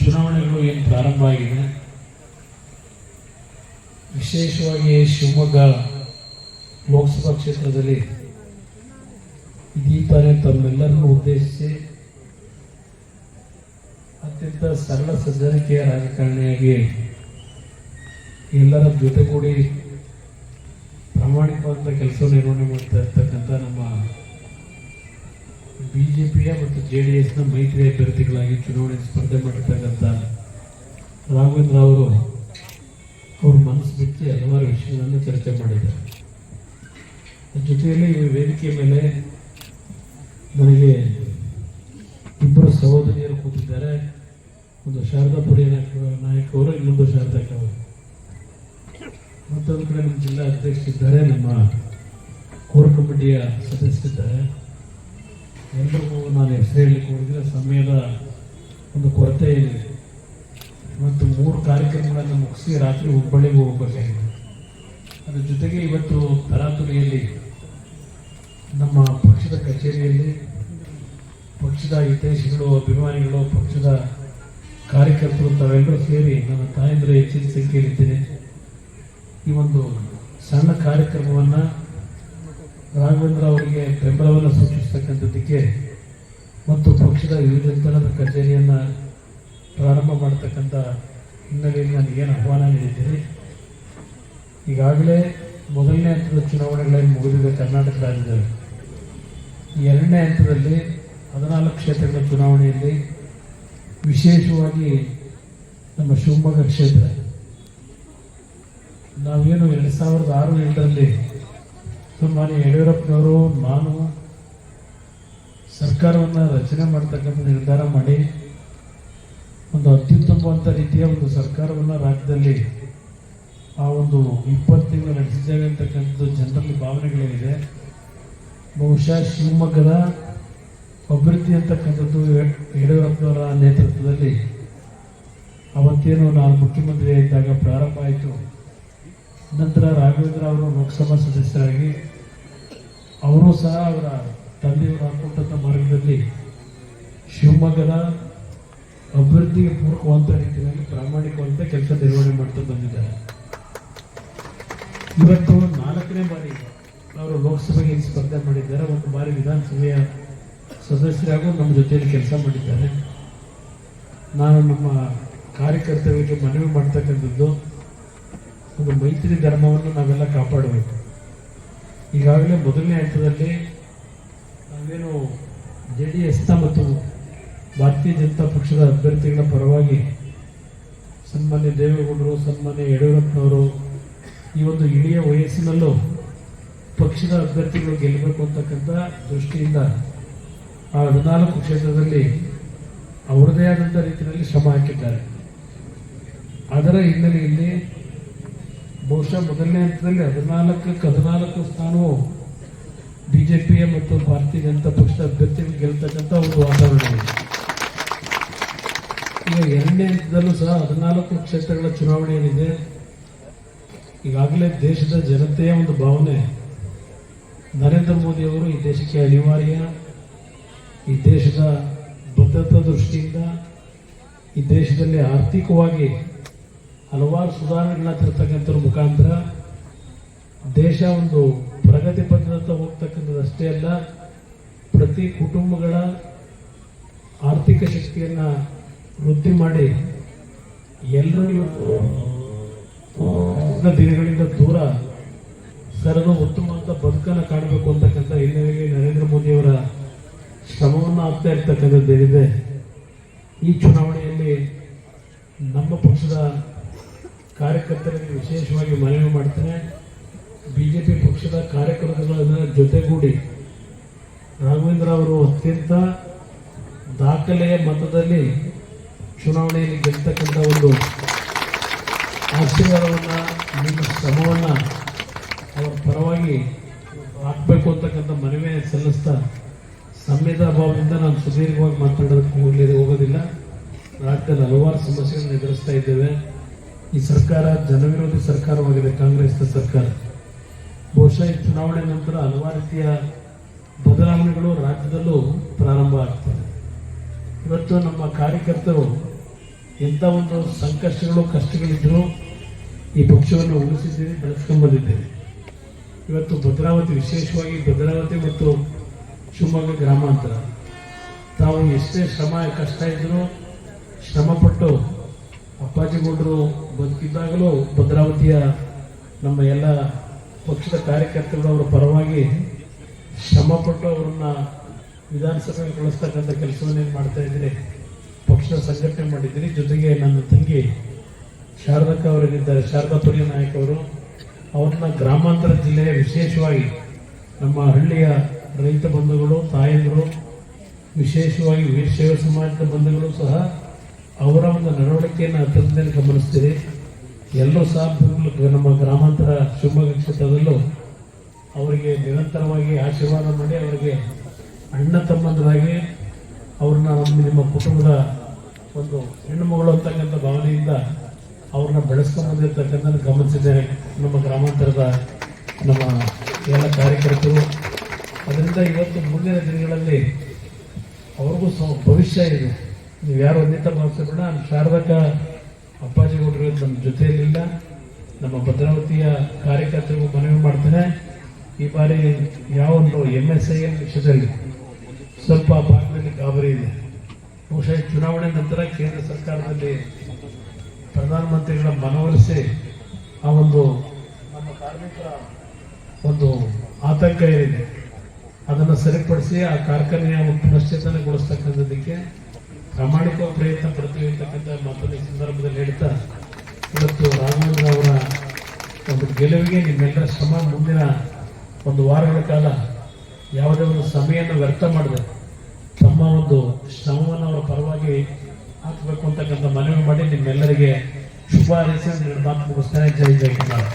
ಚುನಾವಣೆಗಳು ಏನು ಪ್ರಾರಂಭ ಆಗಿದೆ ವಿಶೇಷವಾಗಿ ಶಿವಮೊಗ್ಗ ಲೋಕಸಭಾ ಕ್ಷೇತ್ರದಲ್ಲಿ ಇದೀ ತಾನೇ ತಮ್ಮೆಲ್ಲರನ್ನು ಉದ್ದೇಶಿಸಿ ಅತ್ಯಂತ ಸರಳ ಸಜ್ಜನಿಕೆಯ ರಾಜಕಾರಣಿಯಾಗಿ ಎಲ್ಲರ ಜೊತೆಗೂಡಿ ಪ್ರಾಮಾಣಿಕವಾದ ಕೆಲಸ ನಿರ್ವಹಣೆ ಮಾಡ್ತಾ ಇರ್ತಕ್ಕಂಥ ನಮ್ಮ ಬಿಜೆಪಿಯ ಮತ್ತು ಜೆ ಡಿ ಎಸ್ನ ಮೈತ್ರಿ ಅಭ್ಯರ್ಥಿಗಳಾಗಿ ಚುನಾವಣೆ ಸ್ಪರ್ಧೆ ಮಾಡಿರ್ತಕ್ಕಂಥ ರಾಘವೇಂದ್ರ ಅವರು, ಅವ್ರ ಮನಸ್ಸು ಬಿಟ್ಟು ಹಲವಾರು ವಿಷಯಗಳನ್ನು ಚರ್ಚೆ ಮಾಡಿದ್ದಾರೆ. ಜೊತೆಯಲ್ಲಿ ವೇದಿಕೆ ಮೇಲೆ ನನಗೆ ಇಬ್ಬರು ಸಹೋದರಿಯರು ಕೂತಿದ್ದಾರೆ. ಒಂದು ಶಾರದಾಪುರಿ ನಾಯಕ ಅವರು, ಇನ್ನೊಂದು ಶಾರದಾ ಅವರು ಮತ್ತೊಂದು ಕಡೆ ನಮ್ಮ ಜಿಲ್ಲಾ ಅಧ್ಯಕ್ಷರಿದ್ದಾರೆ. ನಮ್ಮ ಕೋರ್ ಕಮಿಟಿಯ ಸದಸ್ಯರಿದ್ದಾರೆ. ಎಲ್ಲರಿಗೂ ನಾನು ಹೆಸರು ಹೇಳಲಿಕ್ಕೆ ಸಮಯದ ಒಂದು ಕೊರತೆ ಇದೆ. ಇವತ್ತು ಮೂರು ಕಾರ್ಯಕ್ರಮಗಳನ್ನು ಮುಗಿಸಿ ರಾತ್ರಿ ಹುಬ್ಬಳ್ಳಿಗೆ ಹೋಗಬೇಕಾಗಿದೆ. ಅದ್ರ ಜೊತೆಗೆ ಇವತ್ತು ತರಾತುರಿಯಲ್ಲಿ ನಮ್ಮ ಪಕ್ಷದ ಕಚೇರಿಯಲ್ಲಿ ಪಕ್ಷದ ಹಿತೈಷಿಗಳು, ಅಭಿಮಾನಿಗಳು, ಪಕ್ಷದ ಕಾರ್ಯಕರ್ತರು ತಾವೆಲ್ಲರೂ ಸೇರಿ ನನ್ನ ತಾಯಂದ್ರೆ ಹೆಚ್ಚಿನ ಸಂಖ್ಯೆಯಲ್ಲಿದ್ದೇನೆ. ಈ ಒಂದು ಸಣ್ಣ ಕಾರ್ಯಕ್ರಮವನ್ನು ರಾಘವೇಂದ್ರ ಅವರಿಗೆ ಬೆಂಬಲವನ್ನು ಸೂಚಿಸ್ತಕ್ಕಂಥದ್ದಕ್ಕೆ ಮತ್ತು ಪಕ್ಷದ ಯುವಜನತನದ ಕಚೇರಿಯನ್ನು ಪ್ರಾರಂಭ ಮಾಡತಕ್ಕಂಥ ಹಿನ್ನೆಲೆಯಲ್ಲಿ ಏನು ಆಹ್ವಾನ ನೀಡಿದ್ದೀರಿ ಈಗಾಗಲೇ ಮೊದಲನೇ ಹಂತದ ಚುನಾವಣೆಗಳನ್ನು ಮುಗಿದಿದೆ ಕರ್ನಾಟಕ ರಾಜ್ಯದಲ್ಲಿ ಎರಡನೇ ಹಂತದಲ್ಲಿ ಹದಿನಾಲ್ಕು ಕ್ಷೇತ್ರಗಳ ಚುನಾವಣೆಯಲ್ಲಿ ವಿಶೇಷವಾಗಿ ನಮ್ಮ ಶಿವಮೊಗ್ಗ ಕ್ಷೇತ್ರ. ನಾವೇನು ಎರಡು ಸಾವಿರದ ಆರು ಎಂಟರಲ್ಲಿ ಸನ್ಮಾನ್ಯ ಯಡಿಯೂರಪ್ಪನವರು ನಾನು ಸರ್ಕಾರವನ್ನು ರಚನೆ ಮಾಡ್ತಕ್ಕಂಥ ನಿರ್ಧಾರ ಮಾಡಿ ಒಂದು ಅತ್ಯುತ್ತಮವಾದ ರೀತಿಯ ಒಂದು ಸರ್ಕಾರವನ್ನು ರಾಜ್ಯದಲ್ಲಿ ಆ ಒಂದು ಇಪ್ಪತ್ತು ತಿಂಗಳು ನಡೆಸಿದ್ದೇವೆ ಅಂತಕ್ಕಂಥದ್ದು ಜನರಲ್ಲಿ ಭಾವನೆಗಳೇನಿದೆ. ಬಹುಶಃ ಶಿವಮೊಗ್ಗದ ಅಭಿವೃದ್ಧಿ ಅಂತಕ್ಕಂಥದ್ದು ಯಡಿಯೂರಪ್ಪನವರ ನೇತೃತ್ವದಲ್ಲಿ ಅವತ್ತೇನು ನಾನು ಮುಖ್ಯಮಂತ್ರಿ ಇದ್ದಾಗ ಪ್ರಾರಂಭ ಆಯಿತು. ನಂತರ ರಾಘವೇಂದ್ರ ಅವರು ಲೋಕಸಭಾ ಸದಸ್ಯರಾಗಿ ಅವರು ಸಹ ಅವರ ತಂದೆಯವರು ಹಾಕೊಂಡಂಥ ಮಾರ್ಗದಲ್ಲಿ ಶಿವಮೊಗ್ಗದ ಅಭಿವೃದ್ಧಿಗೆ ಪೂರಕವಂತ ರೀತಿಯಲ್ಲಿ ಪ್ರಾಮಾಣಿಕವಂತ ಕೆಲಸ ನಿರ್ವಹಣೆ ಮಾಡ್ತಾ ಬಂದಿದ್ದಾರೆ. ಇವತ್ತು ನಾಲ್ಕನೇ ಬಾರಿ ಅವರು ಲೋಕಸಭೆಗೆ ಸ್ಪರ್ಧೆ ಮಾಡಿದ್ದಾರೆ. ಒಂದು ಬಾರಿ ವಿಧಾನಸಭೆಯ ಸದಸ್ಯರಾಗೂ ನಮ್ಮ ಜೊತೆಯಲ್ಲಿ ಕೆಲಸ ಮಾಡಿದ್ದಾರೆ. ನಾನು ನಮ್ಮ ಕಾರ್ಯಕರ್ತರಿಗೆ ಮನವಿ ಮಾಡ್ತಕ್ಕಂಥದ್ದು, ಒಂದು ಮೈತ್ರಿ ಧರ್ಮವನ್ನು ನಾವೆಲ್ಲ ಕಾಪಾಡಬೇಕು. ಈಗಾಗಲೇ ಮೊದಲನೇ ಹಂತದಲ್ಲಿ ನಾವೇನು ಜೆ ಡಿ ಎಸ್ನ ಮತ್ತು ಭಾರತೀಯ ಜನತಾ ಪಕ್ಷದ ಅಭ್ಯರ್ಥಿಗಳ ಪರವಾಗಿ ಸನ್ಮಾನ್ಯ ದೇವೇಗೌಡರು, ಸನ್ಮಾನ್ಯ ಯಡಿಯೂರಪ್ಪನವರು ಈ ಒಂದು ಇಳಿಯ ವಯಸ್ಸಿನಲ್ಲೂ ಪಕ್ಷದ ಅಭ್ಯರ್ಥಿಗಳು ಗೆಲ್ಲಬೇಕು ಅಂತಕ್ಕಂಥ ದೃಷ್ಟಿಯಿಂದ ಆ ಹದಿನಾಲ್ಕು ಕ್ಷೇತ್ರದಲ್ಲಿ ಅವರದೇ ಆದಂಥ ರೀತಿಯಲ್ಲಿ ಶ್ರಮ ಹಾಕಿದ್ದಾರೆ. ಅದರ ಹಿನ್ನೆಲೆಯಲ್ಲಿ ಬಹುಶಃ ಮೊದಲನೇ ಹಂತದಲ್ಲಿ ಹದಿನಾಲ್ಕಕ್ಕೆ ಹದಿನಾಲ್ಕು ಸ್ಥಾನವು ಬಿ ಜೆ ಪಿಯ ಮತ್ತು ಭಾರತೀಯ ಜನತಾ ಪಕ್ಷದ ಅಭ್ಯರ್ಥಿಗಳು ಗೆಲ್ತಕ್ಕಂಥ ಒಂದು ವಾತಾವರಣ ಇದೆ ಈಗ ಎರಡನೇ ಹಂತದಲ್ಲೂ ಸಹ ಹದಿನಾಲ್ಕು ಕ್ಷೇತ್ರಗಳ ಚುನಾವಣೆ ಏನಿದೆ, ಈಗಾಗಲೇ ದೇಶದ ಜನತೆಯ ಒಂದು ಭಾವನೆ. ನರೇಂದ್ರ ಮೋದಿ ಅವರು ಈ ದೇಶಕ್ಕೆ ಅನಿವಾರ್ಯ. ಈ ದೇಶದ ಭದ್ರತಾ ದೃಷ್ಟಿಯಿಂದ, ಈ ದೇಶದಲ್ಲಿ ಆರ್ಥಿಕವಾಗಿ ಹಲವಾರು ಸುಧಾರಣೆಗಳನ್ನ ತರ್ತಕ್ಕಂಥ ಮುಖಾಂತರ ದೇಶ ಒಂದು ಪ್ರಗತಿ ಪಥದತ್ತ ಹೋಗ್ತಕ್ಕಂಥದ್ದಷ್ಟೇ ಅಲ್ಲ, ಪ್ರತಿ ಕುಟುಂಬಗಳ ಆರ್ಥಿಕ ಶಕ್ತಿಯನ್ನ ವೃದ್ಧಿ ಮಾಡಿ ಎಲ್ಲರೂ ದಿನಗಳಿಂದ ದೂರ ಸರದು ಉತ್ತಮವಾದ ಬದುಕನ್ನು ಕಾಣಬೇಕು ಅಂತಕ್ಕಂಥ ಹಿನ್ನೆಲೆಯಲ್ಲಿ ನರೇಂದ್ರ ಮೋದಿಯವರ ಶ್ರಮವನ್ನು ಆಗ್ತಾ ಇರ್ತಕ್ಕಂಥದ್ದೇನಿದೆ ಈ ಚುನಾವಣೆಯಲ್ಲಿ ನಮ್ಮ ಪಕ್ಷದ ಕಾರ್ಯಕರ್ತರಿಗೆ ವಿಶೇಷವಾಗಿ ಮನವಿ ಮಾಡ್ತೇನೆ. ಪಿ ಪಕ್ಷದ ಕಾರ್ಯಕರ್ತರನ್ನ ಜೊತೆಗೂಡಿ ರಾಘವೇಂದ್ರ ಅವರು ಅತ್ಯಂತ ದಾಖಲೆಯ ಮತದಲ್ಲಿ ಚುನಾವಣೆಯಲ್ಲಿ ಗೆಲ್ತಕ್ಕಂಥ ಒಂದು ಆಶೀರ್ವಾದವನ್ನು, ನಿಮ್ಮ ಶ್ರಮವನ್ನು ಅವರ ಪರವಾಗಿ ಹಾಕಬೇಕು ಅಂತಕ್ಕಂಥ ಮನವಿ ಸಲ್ಲಿಸ್ತಾ ಸಮಯದ ಭಾವದಿಂದ ನಾನು ಸುದೀರ್ಘವಾಗಿ ಮಾತಾಡೋದಕ್ಕೆ ಹೋಗಲಿ ಹೋಗೋದಿಲ್ಲ ರಾಜ್ಯದಲ್ಲಿ ಹಲವಾರು ಸಮಸ್ಯೆಗಳನ್ನು ಎದುರಿಸ್ತಾ ಇದ್ದೇವೆ. ಈ ಸರ್ಕಾರ, ಜನವಿರೋಧಿ ಸರ್ಕಾರವಾಗಿದೆ ಕಾಂಗ್ರೆಸ್ ಸರ್ಕಾರ. ಬಹುಶಃ ಈ ಚುನಾವಣೆ ನಂತರ ಹಲವಾರು ರೀತಿಯ ಬದಲಾವಣೆಗಳು ರಾಜ್ಯದಲ್ಲೂ ಪ್ರಾರಂಭ ಆಗ್ತದೆ. ಇವತ್ತು ನಮ್ಮ ಕಾರ್ಯಕರ್ತರು ಎಂಥ ಒಂದು ಸಂಕಷ್ಟಗಳು, ಕಷ್ಟಗಳಿದ್ದರೂ ಈ ಪಕ್ಷವನ್ನು ಉಳಿಸಿದ್ದೀರಿ ಬೆಳೆಸ್ಕೊಂಡು ಬಂದಿದ್ದೇವೆ ಇವತ್ತು ಭದ್ರಾವತಿ, ವಿಶೇಷವಾಗಿ ಭದ್ರಾವತಿ ಮತ್ತು ಶಿವಮೊಗ್ಗ ಗ್ರಾಮಾಂತರ. ತಾವು ಎಷ್ಟೇ ಶ್ರಮ, ಕಷ್ಟ ಇದ್ದರೂ ಶ್ರಮಪಟ್ಟು ಅಪ್ಪಾಜಿಗೌಡರು ಬದುಕಿದ್ದಾಗಲೂ ಭದ್ರಾವತಿಯ ನಮ್ಮ ಎಲ್ಲ ಪಕ್ಷದ ಕಾರ್ಯಕರ್ತರು ಅವರ ಪರವಾಗಿ ಶ್ರಮಪಟ್ಟು ಅವರನ್ನ ವಿಧಾನಸಭೆಗೆ ಕಳಿಸ್ತಕ್ಕಂಥ ಕೆಲಸವನ್ನೇನು ಮಾಡ್ತಾ ಇದ್ದೀರಿ? ಪಕ್ಷದ ಸಂಘಟನೆ ಮಾಡಿದ್ದೀರಿ. ಜೊತೆಗೆ ನನ್ನ ತಂಗಿ ಶಾರದಕ್ಕ ಅವರೇನಿದ್ದಾರೆ ಶಾರದಾ ಪ್ರಿಯ ನಾಯಕ್ ಅವರು. ಅವ್ರನ್ನ ಗ್ರಾಮಾಂತರ ಜಿಲ್ಲೆಯ ವಿಶೇಷವಾಗಿ ನಮ್ಮ ಹಳ್ಳಿಯ ರೈತ ಬಂಧುಗಳು, ತಾಯಂದರು, ವಿಶೇಷವಾಗಿ ವೀರಶೈವ ಸಮಾಜದ ಬಂಧುಗಳು ಸಹ ಅವರ ಒಂದು ನಡವಳಿಕೆಯನ್ನು ಅತ್ಯಂತ ಗಮನಿಸ್ತೀರಿ. ಎಲ್ಲರೂ ಸಹ ನಮ್ಮ ಗ್ರಾಮಾಂತರ ಶಿವಮೊಗ್ಗ ಕ್ಷೇತ್ರದಲ್ಲೂ ಅವರಿಗೆ ನಿರಂತರವಾಗಿ ಆಶೀರ್ವಾದ ಮಾಡಿ ಅವರಿಗೆ ಅಣ್ಣ ತಮ್ಮಂದರಾಗಿ ಅವ್ರನ್ನ ನಮ್ಮ ನಿಮ್ಮ ಕುಟುಂಬದ ಒಂದು ಹೆಣ್ಣು ಮಗಳು ಅಂತಕ್ಕಂಥ ಭಾವನೆಯಿಂದ ಅವ್ರನ್ನ ಬೆಳೆಸ್ಕೊಂಡು ಬಂದಿರ್ತಕ್ಕಂಥ ಗಮನಿಸಿದ್ದೇನೆ. ನಮ್ಮ ಗ್ರಾಮಾಂತರದ ನಮ್ಮ ಎಲ್ಲ ಕಾರ್ಯಕರ್ತರು. ಅದರಿಂದ ಇವತ್ತು ಮುಂದಿನ ದಿನಗಳಲ್ಲಿ ಅವ್ರಿಗೂ ಭವಿಷ್ಯ ಇದೆ. ನೀವು ಯಾರು ಒಂದಿತ ನಾನು ಶಾರದಕ್ಕ ಅಪ್ಪಾಜಿ ಗೌಡರು ನಮ್ಮ ಜೊತೆಯಲ್ಲಿಲ್ಲ. ನಮ್ಮ ಭದ್ರಾವತಿಯ ಕಾರ್ಯಕರ್ತರಿಗೂ ಮನವಿ ಮಾಡ್ತೇನೆ. ಈ ಬಾರಿ ಯಾವ ಎಂ ಎಸ್ ಐ ಎಲ್ ವಿಷಯದಲ್ಲಿ ಸ್ವಲ್ಪ ಭಾಗದಲ್ಲಿ ಗಾಬರಿ ಇದೆ. ಬಹುಶಃ ಚುನಾವಣೆ ನಂತರ ಕೇಂದ್ರ ಸರ್ಕಾರದಲ್ಲಿ ಪ್ರಧಾನಮಂತ್ರಿಗಳ ಮನವೊಲಿಸಿ ಆ ಒಂದು ನಮ್ಮ ಕಾರ್ಮಿಕರ ಒಂದು ಆತಂಕ ಏನಿದೆ, ಅದನ್ನು ಸರಿಪಡಿಸಿ ಆ ಕಾರ್ಖಾನೆಯ ಪುನಶ್ಚೇತನಗೊಳಿಸ್ತಕ್ಕಂಥದ್ದಕ್ಕೆ ಪ್ರಾಮಾಣಿಕ ಪ್ರಯತ್ನ ಪಡ್ತೀವಿ ಅಂತಕ್ಕಂಥ ಮತ್ತೊಂದು ಸಂದರ್ಭದಲ್ಲಿ ಹೇಳ್ತಾ, ಇವತ್ತು ರಾಘವೇಂದ್ರ ಅವರ ಒಂದು ಗೆಲುವಿಗೆ ನಿಮ್ಮೆಲ್ಲರ ಶ್ರಮ ಮುಂದಿನ ಒಂದು ವಾರಗಳ ಕಾಲ ಯಾವುದೇ ಒಂದು ಸಮಯವನ್ನು ವ್ಯರ್ಥ ಮಾಡಿದೆ ತಮ್ಮ ಒಂದು ಶ್ರಮವನ್ನು ಅವರ ಪರವಾಗಿ ಹಾಕಬೇಕು ಅಂತಕ್ಕಂಥ ಮನವಿ ಮಾಡಿ ನಿಮ್ಮೆಲ್ಲರಿಗೆ ಶುಭ ಹಾರೈಸಿ ಮಾತು ಮುಗಿಸ್ತೇನೆ. ಜೈ ಜೈ ಕುಮಾರ್